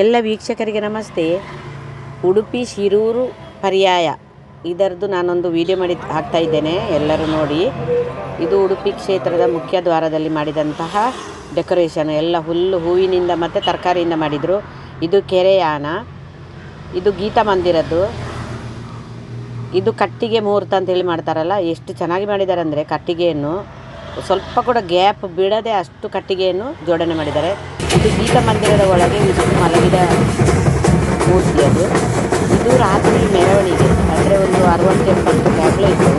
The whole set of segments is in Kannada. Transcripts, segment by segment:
ಎಲ್ಲ ವೀಕ್ಷಕರಿಗೆ ನಮಸ್ತೆ. ಉಡುಪಿ ಶಿರೂರು ಪರ್ಯಾಯ. ಇದರದ್ದು ನಾನೊಂದು ವಿಡಿಯೋ ಮಾಡಿ ಹಾಕ್ತಾ ಇದ್ದೇನೆ, ಎಲ್ಲರೂ ನೋಡಿ. ಇದು ಉಡುಪಿ ಕ್ಷೇತ್ರದ ಮುಖ್ಯ ದ್ವಾರದಲ್ಲಿ ಮಾಡಿದಂತಹ ಡೆಕೋರೇಷನ್ ಎಲ್ಲ ಹುಲ್ಲು ಹೂವಿನಿಂದ ಮತ್ತು ತರಕಾರಿಯಿಂದ ಮಾಡಿದರು. ಇದು ಕೆರೆಯಾನ ಇದು ಗೀತಾ ಮಂದಿರದ್ದು. ಇದು ಕಟ್ಟಿಗೆ ಮುಹೂರ್ತ ಅಂತೇಳಿ ಮಾಡ್ತಾರಲ್ಲ, ಎಷ್ಟು ಚೆನ್ನಾಗಿ ಮಾಡಿದ್ದಾರೆ ಅಂದರೆ ಕಟ್ಟಿಗೆಯನ್ನು. ಸ್ವಲ್ಪ ಕೂಡ ಗ್ಯಾಪ್ ಬಿಡದೆ ಅಷ್ಟು ಕಟ್ಟಿಗೆಯನ್ನು ಜೋಡಣೆ ಮಾಡಿದ್ದಾರೆ. ಇದು ಗೀತ ಮಂದಿರದ ಒಳಗೆ ವಿಷ್ಣು ಮಲಗಿದ ಮೂರ್ತಿ ಅದು. ಇದು ರಾತ್ರಿ ಮೆರವಣಿಗೆ, ಅಂದರೆ ಒಂದು ಅರವತ್ತು ಎಪ್ಪತ್ತು ಗ್ಯಾಪ್ಲೇ ಇತ್ತು.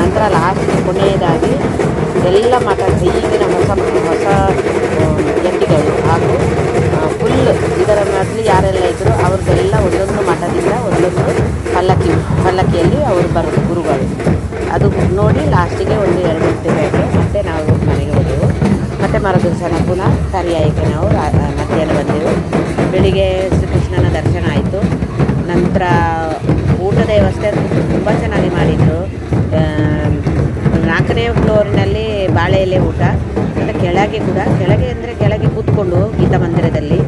ನಂತರ ಲಾಸ್ಟ್ ಕೊನೆಯದಾಗಿ ಎಲ್ಲ ಮಠ ಈಗಿನ ಹೊಸ ಹೊಸ ಎತ್ತಿಗಳು. ಹಾಗೂ ಫುಲ್ ಇದರ ಮೊದಲು ಯಾರೆಲ್ಲ ಇದ್ದರು ಅವ್ರದ್ದೆಲ್ಲ ಒಂದೊಂದು ಮಠದಿಂದ ಒಂದೊಂದು ಪಲ್ಲಕ್ಕಿ, ಪಲ್ಲಕ್ಕಿಯಲ್ಲಿ ಅವರು ಬರೋದು ಗುರುಗಳು. ಅದು ನೋಡಿ ಲಾಸ್ಟಿಗೆ ಒಂದು ಮತ್ತು ದಿವಸನ ಪುನಃ ಆಯ್ಕೆ ನಾವು ಮಧ್ಯಾಹ್ನ ಬಂದೆವು. ಬೆಳಿಗ್ಗೆ ಶ್ರೀಕೃಷ್ಣನ ದರ್ಶನ ಆಯಿತು. ನಂತರ ಊಟದ ವ್ಯವಸ್ಥೆ ತುಂಬ ಚೆನ್ನಾಗಿ ಮಾಡಿದರು. ನಾಲ್ಕನೇ ಫ್ಲೋರಿನಲ್ಲಿ ಬಾಳೆ ಎಲೆ ಊಟ ಮತ್ತು ಕೆಳಗೆ ಕೂಡ ಕೆಳಗೆ ಅಂದರೆ ಕೆಳಗೆ ಕೂತ್ಕೊಂಡು ಗೀತಾ ಮಂದಿರದಲ್ಲಿ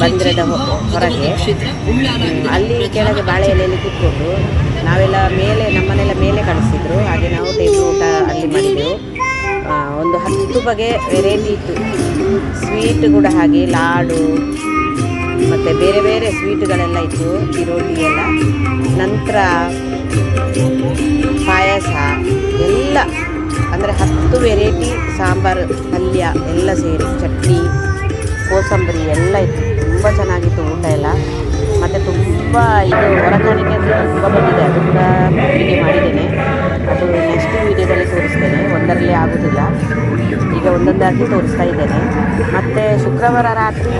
ಮಂದಿರದ ಹೊರಗೆ. ಅಲ್ಲಿ ಕೆಳಗೆ ಬಾಳೆ ಎಲೆಯಲ್ಲಿ ಕೂತ್ಕೊಂಡು ನಾವೆಲ್ಲ ಮೇಲೆ ನಮ್ಮನೆಲ್ಲ ಮೇಲೆ ಕಳಿಸಿದ್ರು. ಹಾಗೆ ನಾವು ಟೇಬಲ್ ಊಟ ಅಲ್ಲಿ ಮಾಡಿದೆವು. ಆ, ಒಂದು ಹತ್ತು ಬಗೆ ವೆರೈಟಿ ಇತ್ತು. ಸ್ವೀಟ್ ಕೂಡ ಹಾಗೆ, ಲಾಡು, ಮತ್ತು ಬೇರೆ ಬೇರೆ ಸ್ವೀಟ್ಗಳೆಲ್ಲ ಇತ್ತು ಚಿರೋಟಿ ಎಲ್ಲ. ನಂತರ ಪಾಯಸ, ಎಲ್ಲ, ಅಂದರೆ ಹತ್ತು ವೆರೈಟಿ ಸಾಂಬಾರು, ಪಲ್ಯ ಎಲ್ಲ ಸೇರಿ, ಚಟ್ನಿ, ಕೋಸಂಬರಿ ಎಲ್ಲ ಇತ್ತು. ತುಂಬ ಚೆನ್ನಾಗಿತ್ತು ಊಟ ಎಲ್ಲ. ಮತ್ತು ತುಂಬ ಇದು ಹೊರಗಾಣಿಕೆ ಅಂದರೆ ತುಂಬ ಬಂದಿದೆ. ಅದು ಕೂಡ ಮಾಡಿದ್ದೇನೆ. ಅದು ನೆಕ್ಸ್ಟ್ ವೀಡಿಯೋದಲ್ಲಿ ತೋರಿಸ್ತೇನೆ, ಒಂದರಲ್ಲಿ ಆಗೋದಿಲ್ಲ. ಈಗ ಒಂದೊಂದಾಗಿ ತೋರಿಸ್ತಾ ಇದ್ದೇನೆ. ಮತ್ತು ಶುಕ್ರವಾರ ರಾತ್ರಿ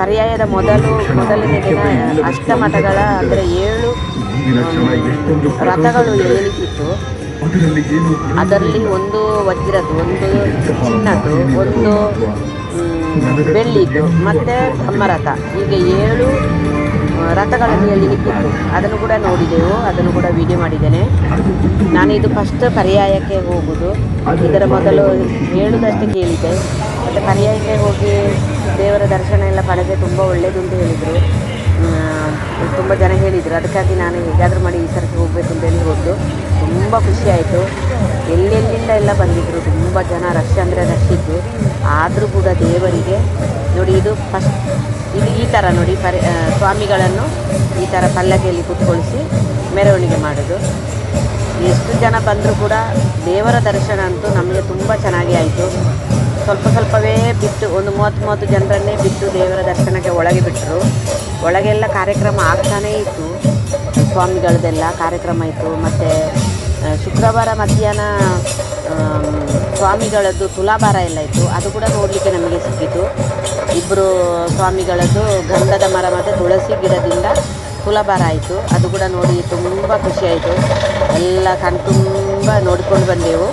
ಪರ್ಯಾಯದ ಮೊದಲು, ಮೊದಲನೇ ದಿನ, ಅಷ್ಟಮಠಗಳ ಅಂದರೆ ಏಳು ರಥಗಳು ಏಳಿಕಿತ್ತು ಅದರಲ್ಲಿ ಒಂದು ವಜ್ರದ್ದು, ಒಂದು ಚಿನ್ನದ್ದು, ಒಂದು ಬೆಳ್ಳಿದ್ದು, ಮತ್ತು ಬ್ರಹ್ಮರಥ. ಈಗ ಏಳು ರಥಗಳನ್ನು ನಿಂತಿತ್ತು. ಅದನ್ನು ಕೂಡ ನೋಡಿದೆವು, ಅದನ್ನು ಕೂಡ ವಿಡಿಯೋ ಮಾಡಿದ್ದೇನೆ. ನಾನು ಇದು ಫಸ್ಟ್ ಪರ್ಯಾಯಕ್ಕೆ ಹೋಗುವುದು ಇದರ ಮೊದಲು ಹೇಳುವುದಷ್ಟೇ ಕೇಳಿದ್ದೆ. ಮತ್ತು ಪರ್ಯಾಯಕ್ಕೆ ಹೋಗಿ ದೇವರ ದರ್ಶನ ಎಲ್ಲ ಪಡೆದೇ, ತುಂಬ ಒಳ್ಳೆಯದು ಅಂತ ಹೇಳಿದರು. ತುಂಬ ಜನ ಹೇಳಿದರು. ಅದಕ್ಕಾಗಿ ನಾನು ಹೇಗಾದರೂ ಮಾಡಿ ಈ ಸರ್ತಿ ಹೋಗಬೇಕು ಅಂತೇಳಿ ಹೋದ್ದು ತುಂಬ ಖುಷಿಯಾಯಿತು ಎಲ್ಲೆಲ್ಲಿಂದ ಎಲ್ಲ ಬಂದಿದ್ದರು ತುಂಬ ಜನ ರಶ್ ಅಂದರೆ ರಶ್ ಇದ್ದು ಆದರೂ ಕೂಡ ದೇವರಿಗೆ, ನೋಡಿ ಇದು ಫಸ್ಟ್ ಇದು ಈ ಥರ ನೋಡಿ, ಪರಿ ಸ್ವಾಮಿಗಳನ್ನು ಈ ಥರ ಪಲ್ಲಕ್ಕಿಯಲ್ಲಿ ಕೂತ್ಕೊಳಿಸಿ ಮೆರವಣಿಗೆ ಮಾಡೋದು. ಎಷ್ಟು ಜನ ಬಂದರೂ ಕೂಡ ದೇವರ ದರ್ಶನ ಅಂತೂ ನಮಗೆ ತುಂಬ ಚೆನ್ನಾಗಿ ಆಯಿತು. ಸ್ವಲ್ಪ ಸ್ವಲ್ಪವೇ ಬಿಟ್ಟು, ಒಂದು ಮೂವತ್ತು ಮೂವತ್ತು ಜನರನ್ನೇ ಬಿಟ್ಟು ದೇವರ ದರ್ಶನಕ್ಕೆ ಒಳಗೆ ಬಿಟ್ಟರು ಒಳಗೆಲ್ಲ ಕಾರ್ಯಕ್ರಮ ಆಗ್ತಾನೇ ಇತ್ತು. ಸ್ವಾಮಿಗಳದೆಲ್ಲ ಕಾರ್ಯಕ್ರಮ ಇತ್ತು. ಮತ್ತು ಶುಕ್ರವಾರ ಮಧ್ಯಾಹ್ನ ಸ್ವಾಮಿಗಳದ್ದು ತುಲಾಭಾರ ಎಲ್ಲ ಇತ್ತು. ಅದು ಕೂಡ ನೋಡಲಿಕ್ಕೆ ನಮಗೆ ಸಿಕ್ಕಿತು. ಇಬ್ಬರು ಸ್ವಾಮಿಗಳದ್ದು ಗಂಧದ ಮರ ಮತ್ತು ತುಳಸಿ ಗಿಡದಿಂದ ತುಲಾಭಾರ ಆಯಿತು. ಅದು ಕೂಡ ನೋಡಿ ತುಂಬ ಖುಷಿಯಾಯಿತು ಎಲ್ಲ ಕಣ್ತುಂಬ ನೋಡಿಕೊಂಡು ಬಂದೆವು.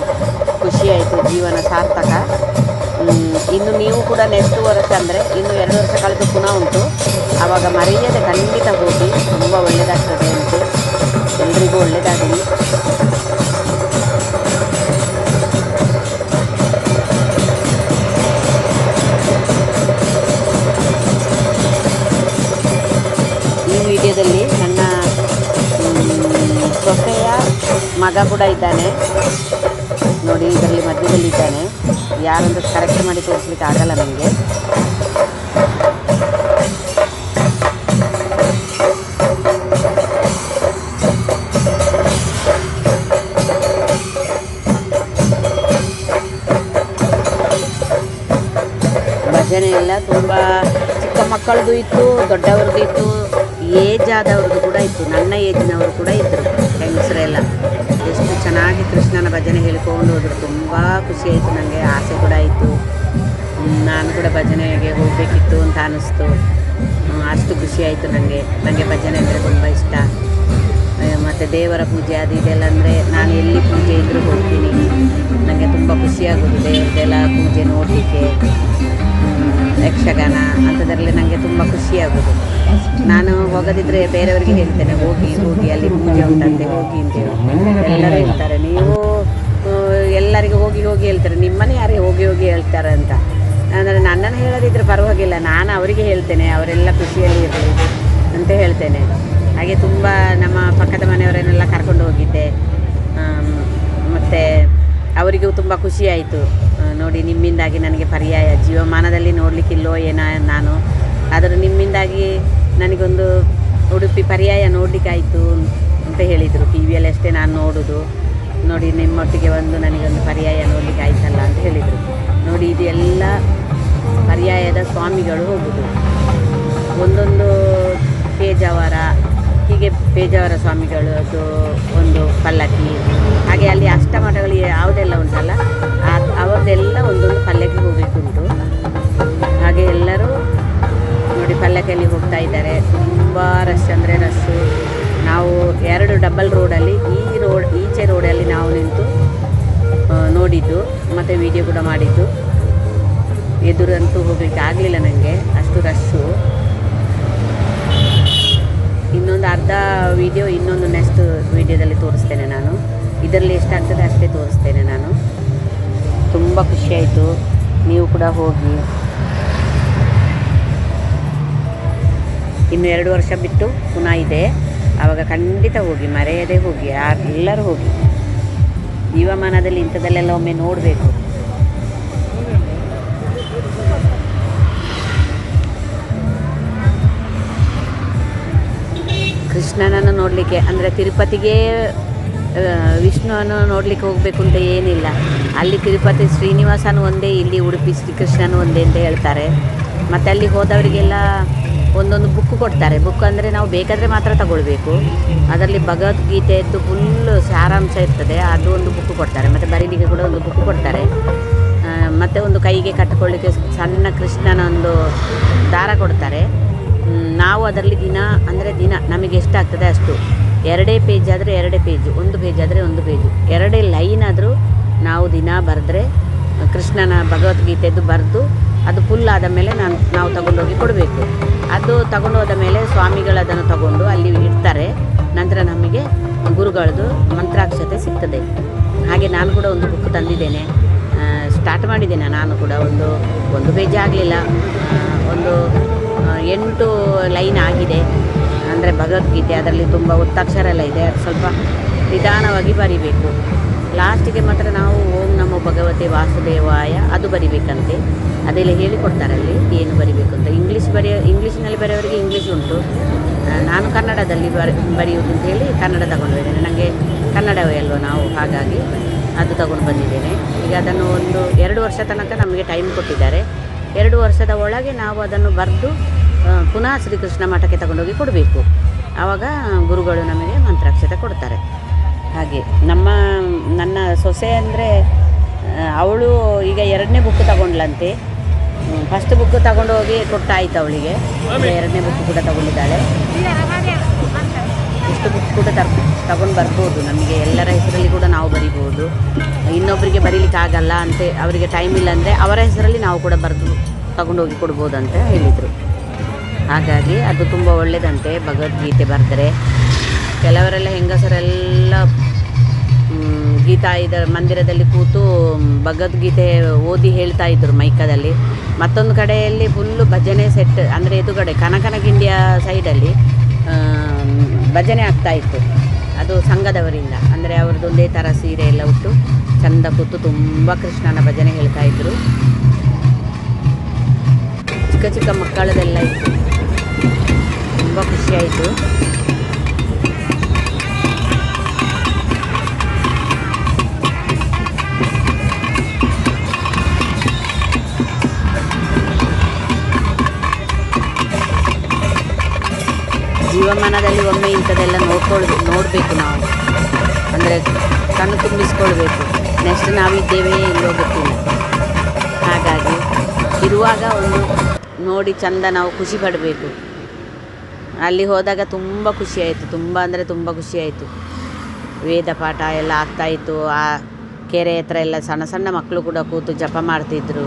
ಖುಷಿಯಾಯಿತು ಜೀವನ ಸಾರ್ಥಕ. ಇನ್ನು ನೀವು ಕೂಡ ನೆಕ್ಸ್ಟ್ ವರ್ಷ ಅಂದರೆ ಇನ್ನು ಎರಡು ವರ್ಷ ಕಳೆದು ಪುನಃ ಉಂಟು. ಆವಾಗ ಮರೆಯದೆ ಖಂಡಿತ ಹೋಗಿ. ತುಂಬ ಒಳ್ಳೆಯದಾಗ್ತದೆ ಅಂತ. ಎಲ್ರಿಗೂ ಒಳ್ಳೆಯದಾಗಲಿ ಸೊಸೆಯ ಮಗ ಕೂಡ ಇದ್ದಾನೆ. ನೋಡಿ, ಇದರಲ್ಲಿ ಮಧ್ಯದಲ್ಲಿ ಇದ್ದಾನೆ ಯಾರಂತ ಕರೆಕ್ಟ್ ಮಾಡಿ ತೋರಿಸ್ಲಿಕ್ಕೆ ಆಗಲ್ಲ ನನಗೆ. ಭಜನೆ ಎಲ್ಲ ತುಂಬ ಚಿಕ್ಕ ಮಕ್ಕಳದ್ದು ಇತ್ತು ದೊಡ್ಡವ್ರದ್ದು ಇತ್ತು. ಏಜ್ ಆದವ್ರದ್ದು ಕೂಡ ಇತ್ತು. ನನ್ನ ಏಜಿನವರು ಕೂಡ ಇದ್ದರು ಹೆಂಗಸರೆಲ್ಲ. ಎಷ್ಟು ಚೆನ್ನಾಗಿ ಕೃಷ್ಣನ ಭಜನೆ ಹೇಳ್ಕೊಂಡು ಹೋದರು. ತುಂಬ ಖುಷಿಯಾಯಿತು ನನಗೆ ಆಸೆ ಕೂಡ ಆಯಿತು. ನಾನು ಕೂಡ ಭಜನೆಗೆ ಹೋಗಬೇಕಿತ್ತು ಅಂತ ಅನ್ನಿಸ್ತು ಅಷ್ಟು ಖುಷಿಯಾಯಿತು ನನಗೆ ನನಗೆ ಭಜನೆ ಅಂದರೆ ತುಂಬ ಇಷ್ಟ. ಮತ್ತು ದೇವರ ಪೂಜೆ ಅದು ಇದೆಲ್ಲ ಅಂದರೆ ನಾನು ಎಲ್ಲಿ ಪೂಜೆ ಇದ್ದರೂ ಹೋಗ್ತೀನಿ. ನನಗೆ ತುಂಬ ಖುಷಿಯಾಗೋದು ದೇವ್ರದ್ದೆಲ್ಲ ಪೂಜೆ ನೋಡಲಿಕ್ಕೆ. ಯಕ್ಷಗಾನ ಅಂಥದ್ರಲ್ಲಿ ನನಗೆ ತುಂಬ ಖುಷಿಯಾಗೋದು ನಾನು ಹೋಗದಿದ್ರೆ ಬೇರೆಯವರಿಗೆ ಹೇಳ್ತೇನೆ, ಹೋಗಿ ಹೋಗಿ, ಅಲ್ಲಿ ಪೂಜೆ ಉಂಟಂತೆ, ಹೋಗಿ ಅಂತೇಳಿ ಎಲ್ಲರೂ ಹೇಳ್ತಾರೆ, ನೀವು ಎಲ್ಲರಿಗೂ ಹೋಗಿ ಹೋಗಿ ಹೇಳ್ತಾರೆ, ನಿಮ್ಮನೆ ಯಾರಿಗೆ ಹೋಗಿ ಹೋಗಿ ಹೇಳ್ತಾರೆ ಅಂತ. ಅಂದರೆ ನನ್ನನ್ನು ಹೇಳೋದಿದ್ರೆ ಪರವಾಗಿಲ್ಲ, ನಾನು ಅವರಿಗೆ ಹೇಳ್ತೇನೆ, ಅವರೆಲ್ಲ ಖುಷಿಯಲ್ಲಿ ಇರಲಿ ಅಂತ ಹೇಳ್ತೇನೆ. ಹಾಗೆ ತುಂಬ ನಮ್ಮ ಪಕ್ಕದ ಮನೆಯವರನ್ನೆಲ್ಲ ಕರ್ಕೊಂಡು ಹೋಗಿದ್ದೆ. ಮತ್ತು ಅವರಿಗೂ ತುಂಬ ಖುಷಿ ಆಯಿತು. ನೋಡಿ, ನಿಮ್ಮಿಂದಾಗಿ ನನಗೆ ಪರ್ಯಾಯ, ಜೀವಮಾನದಲ್ಲಿ ನೋಡಲಿಕ್ಕಿಲ್ಲೋ ಏನೋ ನಾನು. ಆದರೂ ನಿಮ್ಮಿಂದಾಗಿ ನನಗೊಂದು ಉಡುಪಿ ಪರ್ಯಾಯ ನೋಡಲಿಕ್ಕಾಯಿತು ಅಂತ ಹೇಳಿದರು. ಟಿ ವಿಯಲ್ಲಿ ಅಷ್ಟೇ ನಾನು ನೋಡೋದು. ನೋಡಿ ನಿಮ್ಮೊಟ್ಟಿಗೆ ಒಂದು ನನಗೊಂದು ಪರ್ಯಾಯ ನೋಡಲಿಕ್ಕೆ ಆಯ್ತಲ್ಲ ಅಂತ ಹೇಳಿದರು. ನೋಡಿ ಇದು ಎಲ್ಲ ಪರ್ಯಾಯದ ಸ್ವಾಮಿಗಳು ಹೋಗುದು. ಒಂದೊಂದು ಪೇಜಾವರ, ಹೀಗೆ ಪೇಜಾವರ ಸ್ವಾಮಿಗಳು ಅದು ಒಂದು ಪಲ್ಲಕ್ಕಿ. ಹಾಗೆ ಅಲ್ಲಿ ಅಷ್ಟಮಠಗಳು ಯಾವುದೆಲ್ಲ ಉಂಟಲ್ಲ ಅವರದೆಲ್ಲ ಒಂದೊಂದು ಪಲ್ಲಕ್ಕಿ ಹೋಗಬೇಕುಂಟು ಪಲ್ಲಕ್ಕಿಯಲ್ಲಿ ಹೋಗ್ತಾ ಇದ್ದಾರೆ. ತುಂಬ ರಶ್ ಅಂದರೆ ರಶ್ಶು ನಾವು ಎರಡು ಡಬಲ್ ರೋಡಲ್ಲಿ ಈ ರೋಡ್ ಈಚೆ ರೋಡಲ್ಲಿ ನಾವು ನಿಂತು ನೋಡಿದ್ದು, ಮತ್ತು ವಿಡಿಯೋ ಕೂಡ ಮಾಡಿದ್ದು. ಎದುರಂತೂ ಹೋಗಲಿಕ್ಕೆ ಆಗಲಿಲ್ಲ ನನಗೆ ಅಷ್ಟು ರಶ್ಶು ಇನ್ನೊಂದು ಅರ್ಧ ವಿಡಿಯೋ ಇನ್ನೊಂದು ನೆಕ್ಸ್ಟ್ ವಿಡಿಯೋದಲ್ಲಿ ತೋರಿಸ್ತೇನೆ ನಾನು. ಇದರಲ್ಲಿ ಎಷ್ಟಾಗ್ತದೆ ಅಷ್ಟೇ ತೋರಿಸ್ತೇನೆ ನಾನು. ತುಂಬ ಖುಷಿಯಾಯಿತು ನೀವು ಕೂಡ ಹೋಗಿ. ಇನ್ನು ಎರಡು ವರ್ಷ ಬಿಟ್ಟು ಪುನಃ ಇದೆ. ಆವಾಗ ಖಂಡಿತ ಹೋಗಿ, ಮರೆಯದೇ ಹೋಗಿ, ಯಾರು, ಎಲ್ಲರೂ ಹೋಗಿ. ಜೀವಮಾನದಲ್ಲಿ ಇಂಥದ್ದಲ್ಲೆಲ್ಲ ಒಮ್ಮೆ ನೋಡಬೇಕು. ಕೃಷ್ಣನನ್ನು ನೋಡಲಿಕ್ಕೆ, ಅಂದರೆ ತಿರುಪತಿಗೆ ವಿಷ್ಣುವನ್ನು ನೋಡಲಿಕ್ಕೆ ಹೋಗಬೇಕು ಅಂತ ಏನಿಲ್ಲ. ಅಲ್ಲಿ ತಿರುಪತಿ ಶ್ರೀನಿವಾಸನೂ ಒಂದೇ, ಇಲ್ಲಿ ಉಡುಪಿ ಶ್ರೀಕೃಷ್ಣನು ಒಂದೇ ಅಂತ ಹೇಳ್ತಾರೆ. ಮತ್ತು ಅಲ್ಲಿ ಹೋದವರಿಗೆಲ್ಲ ಒಂದೊಂದು ಬುಕ್ ಕೊಡ್ತಾರೆ. ಬುಕ್ ಅಂದರೆ ನಾವು ಬೇಕಾದರೆ ಮಾತ್ರ ತಗೊಳ್ಬೇಕು. ಅದರಲ್ಲಿ ಭಗವದ್ಗೀತೆಯದ್ದು ಫುಲ್ ಸಾರಾಂಶ ಇರ್ತದೆ. ಅದು ಒಂದು ಬುಕ್ ಕೊಡ್ತಾರೆ. ಮತ್ತು ಬರೀಲಿಕ್ಕೆ ಕೂಡ ಒಂದು ಬುಕ್ ಕೊಡ್ತಾರೆ. ಮತ್ತು ಒಂದು ಕೈಗೆ ಕಟ್ಟಿಕೊಳ್ಳಿಕ್ಕೆ ಸಣ್ಣ ಕೃಷ್ಣನ ಒಂದು ದಾರ ಕೊಡ್ತಾರೆ. ನಾವು ಅದರಲ್ಲಿ ದಿನ ಅಂದರೆ ದಿನ ನಮಗೆ ಎಷ್ಟಾಗ್ತದೆ ಅಷ್ಟು. ಎರಡೇ ಪೇಜ್ ಆದರೆ ಎರಡೇ ಪೇಜು ಒಂದು ಪೇಜ್ ಆದರೆ ಒಂದು ಪೇಜು ಎರಡೇ ಲೈನ್ ಆದರೂ ನಾವು ದಿನ ಬರೆದ್ರೆ ಕೃಷ್ಣನ ಭಗವದ್ಗೀತೆಯದ್ದು ಬರೆದು ಅದು ಫುಲ್ ಆದ ಮೇಲೆ ನಾನು, ನಾವು ತಗೊಂಡೋಗಿ ಕೊಡಬೇಕು. ಅದು ತಗೊಂಡು ಹೋದ ಮೇಲೆ ಸ್ವಾಮಿಗಳು ಅದನ್ನು ತಗೊಂಡು ಅಲ್ಲಿ ಇಡ್ತಾರೆ. ನಂತರ ನಮಗೆ ಗುರುಗಳದ್ದು ಮಂತ್ರಾಕ್ಷತೆ ಸಿಗ್ತದೆ. ಹಾಗೆ ನಾನು ಕೂಡ ಒಂದು ಬುಕ್ ತಂದಿದ್ದೇನೆ. ಸ್ಟಾರ್ಟ್ ಮಾಡಿದ್ದೇನೆ ನಾನು ಕೂಡ ಒಂದು ಒಂದು ಪೇಜ್ ಆಗಲಿಲ್ಲ. ಒಂದು ಎಂಟು ಲೈನ್ ಆಗಿದೆ. ಅಂದರೆ ಭಗವದ್ಗೀತೆ, ಅದರಲ್ಲಿ ತುಂಬ ಒತ್ತಕ್ಷರ ಎಲ್ಲ ಇದೆ. ಅದು ಸ್ವಲ್ಪ ನಿಧಾನವಾಗಿ ಬರಿಬೇಕು. ಲಾಸ್ಟಿಗೆ ಮಾತ್ರ ನಾವು ಭಗವತೆ ವಾಸುದೇವಾಯ, ಅದು ಬರಿಬೇಕಂತೆ. ಅದೆಲ್ಲ ಹೇಳಿಕೊಡ್ತಾರೆ ಅಲ್ಲಿ ಏನು ಬರಿಬೇಕು ಅಂತ. ಇಂಗ್ಲೀಷ್ ಬರೆಯೋ ಇಂಗ್ಲೀಷ್ನಲ್ಲಿ ಬರೆಯೋರಿಗೆ ಇಂಗ್ಲೀಷ್ ಉಂಟು. ನಾನು ಕನ್ನಡದಲ್ಲಿ ಬರೆ, ಬರೆಯುವುದು ಅಂತ ಹೇಳಿ ಕನ್ನಡ ತಗೊಂಡು ಬಂದಿದ್ದೇನೆ. ನನಗೆ ಕನ್ನಡವೇ ಅಲ್ವ ನಾವು, ಹಾಗಾಗಿ ಅದು ತಗೊಂಡು ಬಂದಿದ್ದೇನೆ. ಈಗ ಅದನ್ನು ಒಂದು ಎರಡು ವರ್ಷ ತನಕ ನಮಗೆ ಟೈಮ್ ಕೊಟ್ಟಿದ್ದಾರೆ. ಎರಡು ವರ್ಷದ ಒಳಗೆ ನಾವು ಅದನ್ನು ಬರೆದು ಪುನಃ ಶ್ರೀಕೃಷ್ಣ ಮಠಕ್ಕೆ ತಗೊಂಡೋಗಿ ಕೊಡಬೇಕು. ಆವಾಗ ಗುರುಗಳು ನಮಗೆ ಮಂತ್ರಾಕ್ಷತೆ ಕೊಡ್ತಾರೆ. ಹಾಗೆ ನಮ್ಮ, ನನ್ನ ಸೊಸೆ ಅಂದರೆ ಅವಳು ಈಗ ಎರಡನೇ ಬುಕ್ ತಗೊಂಡ್ಲಂತೆ ಫಸ್ಟ್ ಬುಕ್ ತಗೊಂಡು ಹೋಗಿ ಕೊಟ್ಟಾಯ್ತು ಅವಳಿಗೆ. ಎರಡನೇ ಬುಕ್ ಕೂಡ ತಗೊಂಡಿದ್ದಾಳೆ. ಇಷ್ಟು ಬುಕ್ ಕೂಡ ತರ್, ತಗೊಂಡು ಬರ್ಬೋದು. ನಮಗೆ ಎಲ್ಲರ ಹೆಸರಲ್ಲಿ ಕೂಡ ನಾವು ಬರಿಬೋದು. ಇನ್ನೊಬ್ಬರಿಗೆ ಬರೀಲಿಕ್ಕೆ ಆಗಲ್ಲ ಅಂತೆ, ಅವರಿಗೆ ಟೈಮ್ ಇಲ್ಲ ಅಂದರೆ ಅವರ ಹೆಸರಲ್ಲಿ ನಾವು ಕೂಡ ಬರೆದು ತಗೊಂಡೋಗಿ ಕೊಡ್ಬೋದು ಅಂತ ಹೇಳಿದರು. ಹಾಗಾಗಿ ಅದು ತುಂಬ ಒಳ್ಳೆಯದಂತೆ ಭಗವದ್ಗೀತೆ ಬರೆದರೆ. ಕೆಲವರೆಲ್ಲ ಹೆಂಗಸರೆಲ್ಲ ಗೀತಾ ಇದರ ಮಂದಿರದಲ್ಲಿ ಕೂತು ಭಗವದ್ಗೀತೆ ಓದಿ ಹೇಳ್ತಾ ಇದ್ದರು ಮೈಕದಲ್ಲಿ. ಮತ್ತೊಂದು ಕಡೆಯಲ್ಲಿ ಫುಲ್ಲು ಭಜನೆ ಸೆಟ್ ಅಂದರೆ ಎದುರುಗಡೆ ಕನಕನಗಿಂಡಿಯ ಸೈಡಲ್ಲಿ ಭಜನೆ ಆಗ್ತಾ ಇತ್ತು. ಅದು ಸಂಘದವರಿಂದ. ಅಂದರೆ ಅವ್ರದ್ದು ಒಂದೇ ಥರ ಸೀರೆ ಎಲ್ಲ ಉಟ್ಟು ಚಂದ ಕೂತು ತುಂಬ ಕೃಷ್ಣನ ಭಜನೆ ಹೇಳ್ತಾ ಇದ್ದರು ಚಿಕ್ಕ ಚಿಕ್ಕ ಮಕ್ಕಳದೆಲ್ಲ ಇತ್ತು. ತುಂಬ ಖುಷಿಯಾಯಿತು ಜೀವಮಾನದಲ್ಲಿ ಒಮ್ಮೆ ಇಂಥದ್ದೆಲ್ಲ ನೋಡ್ಕೊಳ್ಬೇಕು ನೋಡಬೇಕು ನಾವು. ಅಂದರೆ ಕಣ್ಣು ತುಂಬಿಸ್ಕೊಳ್ಬೇಕು. ನೆಕ್ಸ್ಟ್ ನಾವಿದ್ದೇವೆ ಇಲ್ಲೋ ಗೊತ್ತಿಲ್ಲ ಹಾಗಾಗಿ ಇರುವಾಗ ಒಂದು ನೋಡಿ ಚಂದ ನಾವು ಖುಷಿ ಪಡಬೇಕು. ಅಲ್ಲಿ ಹೋದಾಗ ತುಂಬ ಖುಷಿಯಾಯಿತು ತುಂಬ ಅಂದರೆ ತುಂಬ ಖುಷಿಯಾಯಿತು ವೇದ ಪಾಠ ಎಲ್ಲ ಆಗ್ತಾಯಿತ್ತು ಆ ಕೆರೆ ಹತ್ರ ಎಲ್ಲ ಸಣ್ಣ ಸಣ್ಣ ಮಕ್ಕಳು ಕೂಡ ಕೂತು ಜಪ ಮಾಡ್ತಿದ್ರು.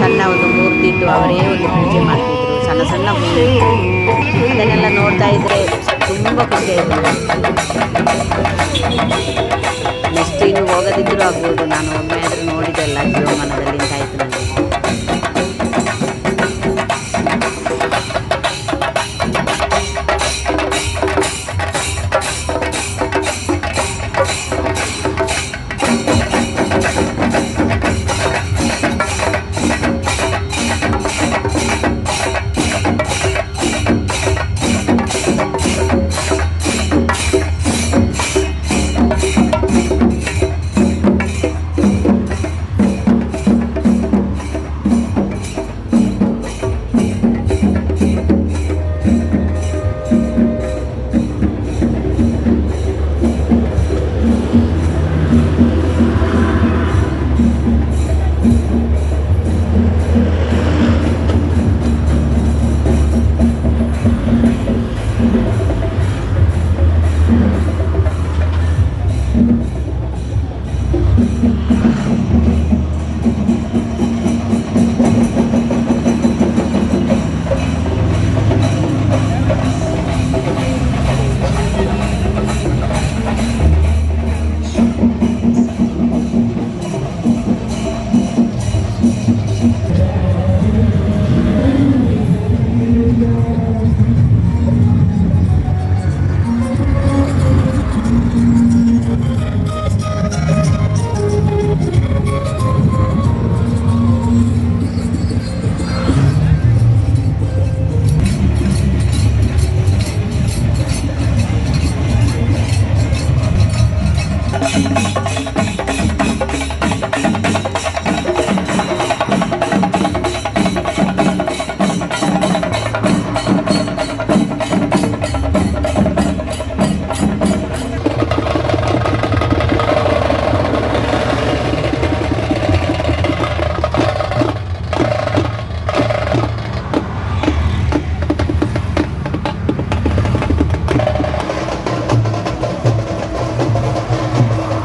ಸಣ್ಣ ಒಂದು ಮೂರ್ತಿ ಇಟ್ಟು ಅವರೇ ಒಂದು ಪೂಜೆ ಮಾಡ್ತಿದ್ರು. ಸಣ್ಣ ಸಣ್ಣ ಅದನ್ನೆಲ್ಲ ನೋಡ್ತಾ ಇದ್ರೆ ತುಂಬ ಖುಷಿಯಾಯಿತು ನೆಕ್ಸ್ಟ್ ಇನ್ನು ಹೋಗದಿದ್ದರೂ ಆಗ್ಬೋದು. ನಾನು ಒಮ್ಮೆ ಆದರೂ ನೋಡಿದ್ದೆಲ್ಲ ಜೀವಮಾನದಲ್ಲಿ ಅಂತ ಆಯಿತು ನನಗೆ Amen.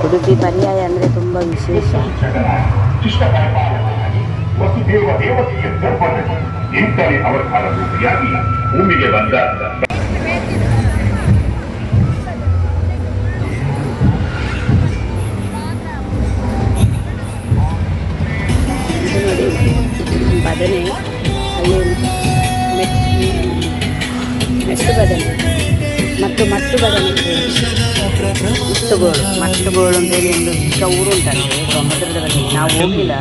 ಉಡುಪಿ ಪರ್ಯಾಯ ಅಂದರೆ ತುಂಬ ವಿಶೇಷ. ಭೂಮಿಗೆ ಬದನೆ ಅಲ್ಲಿ ಮೆಟ್ ಮೆಟ್ಟು ಬದನೆ. ಮತ್ತು ಮಟ್ಟು ಬದನೆ. ಮಟ್ಟುಗೋಳು ಮಟ್ಟುಗೋಳು ಅಂತೇಳಿ ಒಂದು ಚಿಕ್ಕ ಊರು ಉಂಟಂತೆ ನಾವು ಹೋಗಿಲ್ಲ.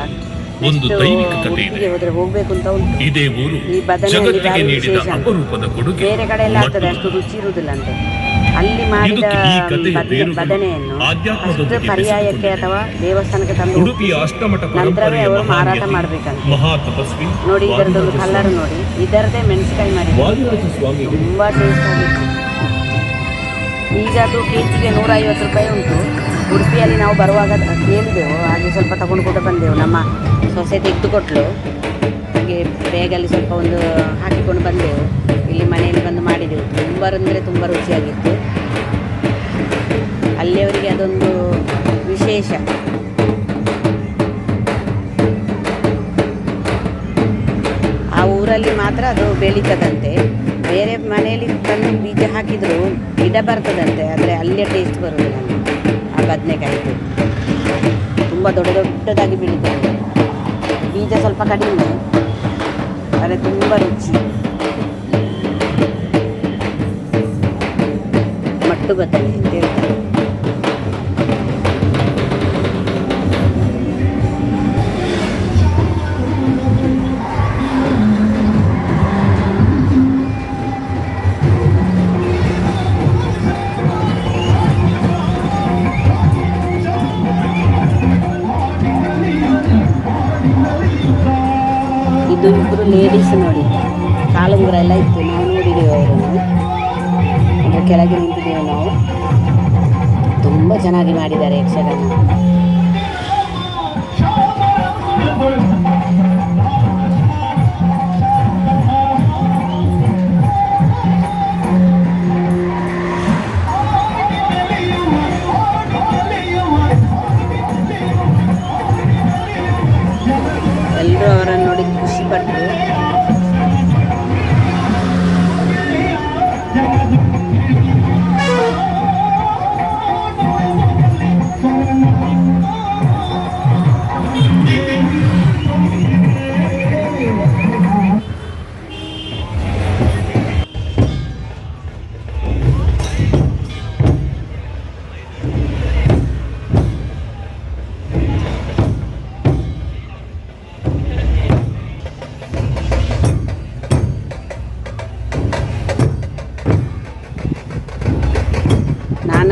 ಒಂದು ದೈವಿಕ ಕಥೆ ಇದೆ. ಹೋಗ್ಬೇಕು ಅಂತ ಉಂಟು. ಇದೇ ಊರು ಈ ಜಗತ್ತಿಗೆ ನೀಡಿದ. ಅಪರೂಪದ ಕೊಡುಗೆ. ಬೇರೆ ಕಡೆ ಎಲ್ಲ ಆಗ್ತದೆ ಅಷ್ಟು ರುಚಿ ಇರುವುದಿಲ್ಲ ಅಂತ. ಅಲ್ಲಿ ಮಾಡಿದ ಬದನೆಯನ್ನು ಅಷ್ಟು ಪರ್ಯಾಯಕ್ಕೆ ಅಥವಾ ದೇವಸ್ಥಾನಕ್ಕೆ ತಂದು ಉಡುಪಿಯ ಅಷ್ಟಮಠ ನಂತರವೇ ಅವರು ಮಾರಾಟ ಮಾಡ್ಬೇಕಂತ. ನೋಡಿ ಇದರದೊಂದು ನೋಡಿ. ಇದರದೇ ಮೆಣಸಿನಕಾಯಿ ಮಾಡಿ ತುಂಬ ಟೇಸ್ಟ್ ಆಗಿತ್ತು. ಈಗ ಅದು ಕೆ ಜಿಗೆ ನೂರೈವತ್ತು ರೂಪಾಯಿ ಉಂಟು. ಉಡುಪಿಯಲ್ಲಿ ನಾವು ಬರುವಾಗ ಕೇಳಿದೆವು ಹಾಗೆ ಸ್ವಲ್ಪ ತಗೊಂಡು ಕೂಡ ಬಂದೆವು ನಮ್ಮ ಸೊಸೆ ತೆಗೆದು ಕೊಟ್ಟಳು ಹಾಗೆ ಬೇಗಲ್ಲಿ ಸ್ವಲ್ಪ ಒಂದು ಹಾಕಿಕೊಂಡು ಬಂದೆವು. ಇಲ್ಲಿ ಮನೆಯಲ್ಲಿ ಬಂದು ಮಾಡಿದೆವು. ತುಂಬ ಅಂದರೆ ತುಂಬ ರುಚಿಯಾಗಿತ್ತು. ಅಲ್ಲಿಯವರಿಗೆ ಅದೊಂದು ವಿಶೇಷ. ಆ ಊರಲ್ಲಿ ಮಾತ್ರ ಅದು ಬೆಳೀತದಂತೆ. ಬೇರೆ ಮನೆಯಲ್ಲಿ ತಂದು ಬೀಜ ಹಾಕಿದ್ರು, ಗಿಡ ಬರ್ತದಂತೆ, ಆದರೆ ಅಲ್ಲೇ ಟೇಸ್ಟ್ ಬರೋದಿಲ್ಲ. ಆ ಬದನೆಕಾಯಿದು ತುಂಬ ದೊಡ್ಡ ದೊಡ್ಡದಾಗಿ ಬೆಳೀತದೆ. ಬೀಜ ಸ್ವಲ್ಪ ಕಡಿಮೆ ಆದರೆ ತುಂಬ ರುಚಿ. ಮಟ್ಟು ಬದನೆ ಅಂತ ಹೇಳ್ತಾರೆ. ಲೇಡೀಸ್ ನೋಡಿ. ಕಾಲುಂಗುರ ಎಲ್ಲ ಇತ್ತು. ನಾವು ನೋಡಿದ್ದೀವಿ ಅವರನ್ನು ಅಂದರೆ ಕೆಳಗೆ ನಿಂತಿದ್ದೇವೆ ನಾವು. ತುಂಬ ಚೆನ್ನಾಗಿ ಮಾಡಿದ್ದಾರೆ ಯಕ್ಷಗಾನ.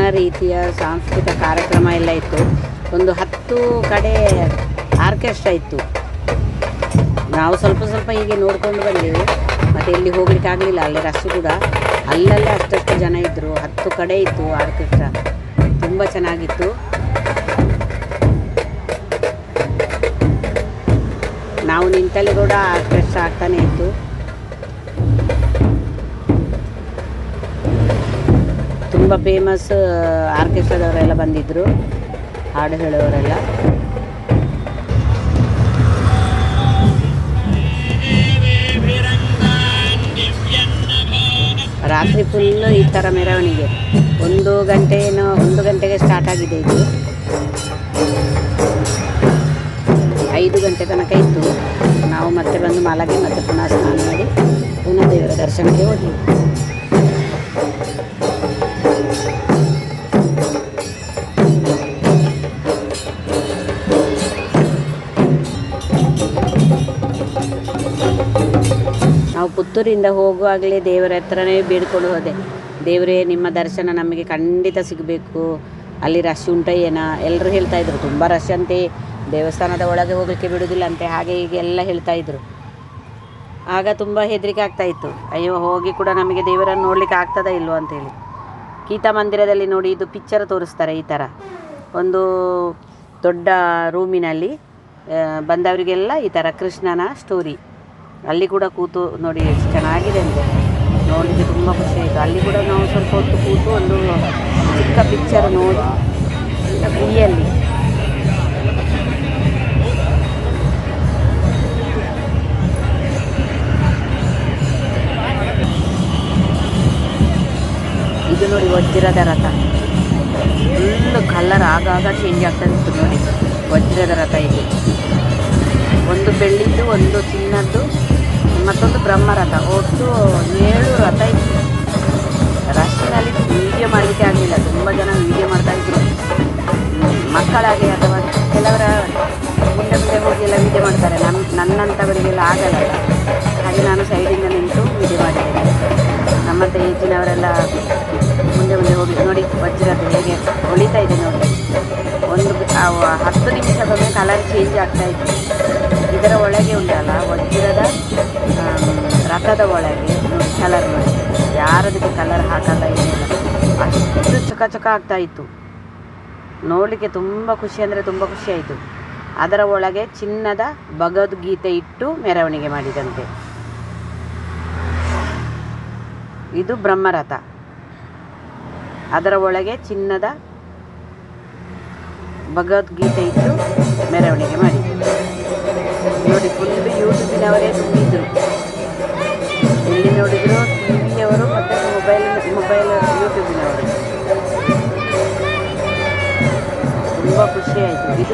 ನಾನಾ ರೀತಿಯ ಸಾಂಸ್ಕೃತಿಕ ಕಾರ್ಯಕ್ರಮ ಎಲ್ಲ ಇತ್ತು. ಒಂದು ಹತ್ತು ಕಡೆ ಆರ್ಕೆಸ್ಟ್ರಾ ಇತ್ತು. ನಾವು ಸ್ವಲ್ಪ ಸ್ವಲ್ಪ ಹೀಗೆ ನೋಡ್ಕೊಂಡು ಬಂದೆವು. ಮತ್ತು ಎಲ್ಲಿ ಹೋಗ್ಲಿಕ್ಕೆ ಆಗಲಿಲ್ಲ, ಅಲ್ಲಿ ರಶ್ ಕೂಡ. ಅಲ್ಲಲ್ಲೇ ಅಷ್ಟಷ್ಟು ಜನ ಇದ್ದರು ಹತ್ತು ಕಡೆ ಇತ್ತು ಆರ್ಕೆಸ್ಟ್ರಾ. ತುಂಬ ಚೆನ್ನಾಗಿತ್ತು. ನಾವು ನಿಂತಲ್ಲಿ ಕೂಡ ಆರ್ಕೆಸ್ಟ್ರಾ ಆಗ್ತಾನೆ ಇತ್ತು. ತುಂಬ ಫೇಮಸ್ ಆರ್ಕೆಸ್ಟ್ರಾದವರೆಲ್ಲ ಬಂದಿದ್ದರು ಹಾಡು ಹೇಳೋರೆಲ್ಲ. ರಾತ್ರಿ ಫುಲ್ಲು ಈ ಥರ ಮೆರವಣಿಗೆ. ಒಂದು ಗಂಟೆ ಏನೋ, ಒಂದು ಗಂಟೆಗೆ ಸ್ಟಾರ್ಟ್ ಆಗಿದೆ ಇದು. ಐದು ಗಂಟೆ ತನಕ ಇತ್ತು. ನಾವು ಮತ್ತೆ ಬಂದು ಮಲಗಿ ಮತ್ತೆ ಪುನಃ ಸ್ನಾನ ಮಾಡಿ ಪುನಃ ದೇವರ ದರ್ಶನಕ್ಕೆ ಹೋದ್ವಿ. ಪುತ್ತೂರಿಂದ ಹೋಗುವಾಗಲೇ ದೇವರ ಹತ್ರನೇ ಬೇಡ್ಕೊಂಡು ಹೋದೆ. ದೇವರೇ, ನಿಮ್ಮ ದರ್ಶನ ನಮಗೆ ಖಂಡಿತ ಸಿಗಬೇಕು. ಅಲ್ಲಿ ರಶ್ ಉಂಟ ಏನ? ಎಲ್ಲರೂ ಹೇಳ್ತಾ ಇದ್ರು, ತುಂಬ ರಶ್ ಅಂತೆ, ದೇವಸ್ಥಾನದ ಒಳಗೆ ಹೋಗಲಿಕ್ಕೆ ಬಿಡುವುದಿಲ್ಲ ಅಂತೆ. ಹಾಗೆ ಹೀಗೆ ಎಲ್ಲ ಹೇಳ್ತಾ ಇದ್ರು. ಆಗ ತುಂಬ ಹೆದರಿಕೆ ಆಗ್ತಾ ಇತ್ತು. ಅಯ್ಯೋ, ಹೋಗಿ ಕೂಡ ನಮಗೆ ದೇವರನ್ನು ನೋಡ್ಲಿಕ್ಕೆ ಆಗ್ತದ ಇಲ್ವೋ? ಅಂತೇಳಿ. ಗೀತಾ ಮಂದಿರದಲ್ಲಿ ನೋಡಿ, ಇದು ಪಿಕ್ಚರ್ ತೋರಿಸ್ತಾರೆ ಈ ಥರ ಒಂದು ದೊಡ್ಡ ರೂಮಿನಲ್ಲಿ ಬಂದವರಿಗೆಲ್ಲ ಈ ಥರ ಕೃಷ್ಣನ ಸ್ಟೋರಿ ಅಲ್ಲಿ ಕೂಡ ಕೂತು ನೋಡಿ ಎಷ್ಟು ಚೆನ್ನಾಗಿದೆ ಅಂದರೆ ನೋಡಲಿಕ್ಕೆ ತುಂಬ ಖುಷಿ ಆಯಿತು. ಅಲ್ಲಿ ಕೂಡ ನಾವು ಸ್ವಲ್ಪ ಹೊತ್ತು ಕೂತು ಒಂದು ಚಿಕ್ಕ ಪಿಕ್ಚರ್ ನೋಡಿ ಫ್ರೀಯಲ್ಲಿ ಇದು ನೋಡಿ ವಜ್ರದ ರಥ. ಫುಲ್ಲು ಕಲರ್ ಆಗಾಗ ಚೇಂಜ್ ಆಗ್ತಾ ಇತ್ತು ನೋಡಿ. ವಜ್ರದ ರಥ ಇದು. ಒಂದು ಬೆಳ್ಳಿದ್ದು, ಒಂದು ಚಿನ್ನದ್ದು. ಮತ್ತೊಂದು ಬ್ರಹ್ಮರಥ ಒಟ್ಟು ಏಳು ರಥ ಇತ್ತು. ರಶ್ನಲ್ಲಿ ವೀಡಿಯೋ ಮಾಡಲಿಕ್ಕೆ ಆಗಲಿಲ್ಲ. ತುಂಬ ಜನ ವೀಡಿಯೋ ಮಾಡ್ತಾ ಇದ್ರು. ಮಕ್ಕಳಾಗಲಿ ಮಕ್ಕಳಾಗಿ ಅಥವಾ ಕೆಲವರ ಮುಂದೆ ಮುಂದೆ ಹೋಗಿ ಎಲ್ಲ ವೀಡಿಯೋ ಮಾಡ್ತಾರೆ. ನಮ್ಮ ನನ್ನಂಥವರಿಗೆಲ್ಲ ಆಗಲ್ಲ. ಹಾಗೆ ನಾನು ಸೈಡಿಂದ ನಿಂತು ವೀಡಿಯೋ ಮಾಡಿದ್ದೇನೆ. ನಮ್ಮಂಥ ಏಜಿನವರೆಲ್ಲ ಮುಂದೆ ಮುಂದೆ ಹೋಗಿ ನೋಡಿ ವಜ್ರದ ಹೇಗೆ ಹೊಳಿತಾ ಇದೆ ನೋಡಿ. ಒಂದು ಹತ್ತು ನಿಮಿಷಕ್ಕೊಮ್ಮೆ ಕಲರ್ ಚೇಂಜ್ ಆಗ್ತಾ ಇತ್ತು. ಇದರ ಒಳಗೆ ಉಂಟಲ್ಲ, ವಜ್ರದ ರಥದ ಒಳಗೆ ಕಲರ್ ಮಾಡಿ. ಯಾರದಕ್ಕೆ ಕಲರ್ ಹಾಕಲ್ಲ ಏನಿಲ್ಲ. ಅಷ್ಟು ಚಕ ಚಕ ಆಗ್ತಾ ಇತ್ತು. ನೋಡಲಿಕ್ಕೆ ತುಂಬ ಖುಷಿ ಅಂದರೆ ತುಂಬ ಖುಷಿ ಆಯಿತು. ಅದರ ಒಳಗೆ ಚಿನ್ನದ ಭಗವದ್ಗೀತೆ ಇಟ್ಟು ಮೆರವಣಿಗೆ ಮಾಡಿದಂತೆ. ಇದು ಬ್ರಹ್ಮರಥ. ಅದರ ಒಳಗೆ ಚಿನ್ನದ ಭಗವದ್ಗೀತೆ ಇಟ್ಟು ಮೆರವಣಿಗೆ ಮಾಡಿದ್ರು. ನೋಡಿ ಫುಲ್ ಯೂಟ್ಯೂಬಿನವರೇ ತುಂಬಿದ್ರು.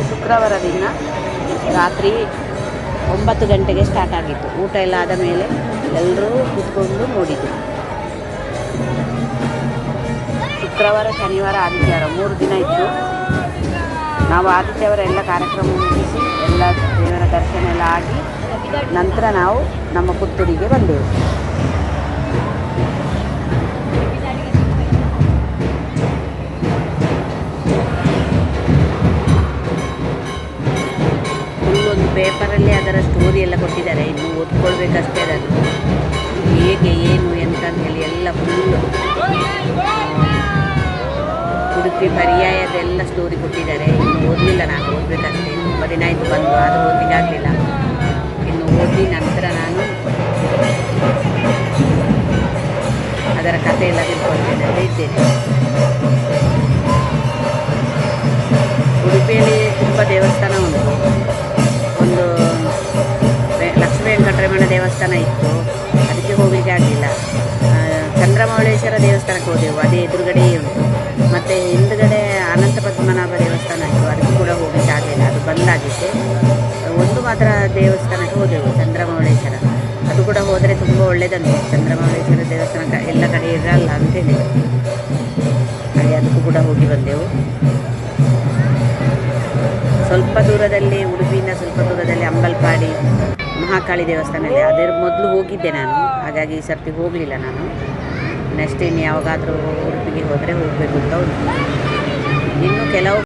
ಶುಕ್ರವಾರ ದಿನ ರಾತ್ರಿ ಒಂಬತ್ತು ಗಂಟೆಗೆ ಸ್ಟಾರ್ಟ್ ಆಗಿತ್ತು. ಊಟ ಎಲ್ಲ ಆದ ಮೇಲೆ ಎಲ್ಲರೂ ಕೂತ್ಕೊಂಡು ನೋಡಿದ್ರು. ಶುಕ್ರವಾರ, ಶನಿವಾರ, ಆದಿತ್ಯವಾರ ಮೂರು ದಿನ ಇತ್ತು. ನಾವು ಆದಿತ್ಯವಾರ ಎಲ್ಲ ಕಾರ್ಯಕ್ರಮ ಮುಗಿಸಿ ಎಲ್ಲ ದೇವರ ದರ್ಶನ ಎಲ್ಲ ಆಗಿ ನಂತರ ನಾವು ನಮ್ಮ ಪುತ್ತೂರಿಗೆ ಬಂದೆವು. ಪೇಪರಲ್ಲಿ ಅದರ ಸ್ಟೋರಿ ಎಲ್ಲ ಕೊಟ್ಟಿದ್ದಾರೆ. ಇನ್ನು ಓದ್ಕೊಳ್ಬೇಕಷ್ಟೇ ಅದನ್ನು ಹೇಗೆ, ಏನು, ಎಂತ ಹೇಳಿ ಎಲ್ಲ ಫುಲ್ಲು ಉಡುಪಿ ಪರ್ಯಾಯದೆಲ್ಲ ಸ್ಟೋರಿ ಕೊಟ್ಟಿದ್ದಾರೆ. ಇನ್ನು ಓದಲಿಲ್ಲ ನಾನು, ಓದಬೇಕಷ್ಟೇ. ತುಂಬ ದಿನ ಆಯಿತು ಬಂದು, ಆದರೂ ಓದಲಿಕ್ಕಾಗಲಿಲ್ಲ ಇನ್ನು ಓದಿ ನಂತರ ನಾನು ಅದರ ಕಥೆ ಎಲ್ಲ ತಿಳ್ಕೊಳ್ತೇನೆ ಇದ್ದೇನೆ. ಉಡುಪಿಯಲ್ಲಿ ತುಂಬ ದೇವಸ್ಥಾನ ಉಂಟು. ಒಂದು ಲಕ್ಷ್ಮೀ ವೆಂಕಟರಮಣ ದೇವಸ್ಥಾನ ಇತ್ತು. ಅದಕ್ಕೆ ಹೋಗಲಿಕ್ಕೆ ಆಗಲಿಲ್ಲ. ಚಂದ್ರಮೌಳೇಶ್ವರ ದೇವಸ್ಥಾನಕ್ಕೆ ಹೋದೆವು. ಅದೇ ಎದುರುಗಡೆ ಉಂಟು. ಮತ್ತು ಹಿಂದುಗಡೆ ಅನಂತ ಪದ್ಮನಾಭ ದೇವಸ್ಥಾನ ಇತ್ತು. ಅದಕ್ಕೆ ಕೂಡ ಹೋಗಲಿಕ್ಕೆ ಆಗಲಿಲ್ಲ. ಅದು ಬಂದಾಗಿತ್ತು. ಒಂದು ಮಾತ್ರ ದೇವಸ್ಥಾನಕ್ಕೆ ಹೋದೆವು, ಚಂದ್ರಮೌಳೇಶ್ವರ. ಅದು ಕೂಡ ಹೋದರೆ ತುಂಬ ಒಳ್ಳೆಯದಂತೆ ಚಂದ್ರಮೌಳೇಶ್ವರ ದೇವಸ್ಥಾನಕ್ಕೆ ಎಲ್ಲ ಕಡೆ ಇರಲ್ಲ ಅಂತೇಳಿ. ಹಾಗೆ ಅದಕ್ಕೂ ಕೂಡ ಹೋಗಿ ಬಂದೆವು. ಸ್ವಲ್ಪ ದೂರದಲ್ಲಿ, ಉಡುಪಿಯಿಂದ ಸ್ವಲ್ಪ ದೂರದಲ್ಲಿ ಅಂಬಲ್ಪಾಡಿ ಮಹಾಕಾಳಿ ದೇವಸ್ಥಾನ ಇದೆ ಅದರ ಮೊದಲು ಹೋಗಿದ್ದೆ ನಾನು. ಹಾಗಾಗಿ ಈ ಸರ್ತಿ ಹೋಗಲಿಲ್ಲ ನಾನು. ನೆಕ್ಸ್ಟ್ ಇನ್ನು ಯಾವಾಗಾದರೂ ಉಡುಪಿಗೆ ಹೋದರೆ ಹೋಗಬೇಕು ಅಂತ ಇನ್ನು ಕೆಲವು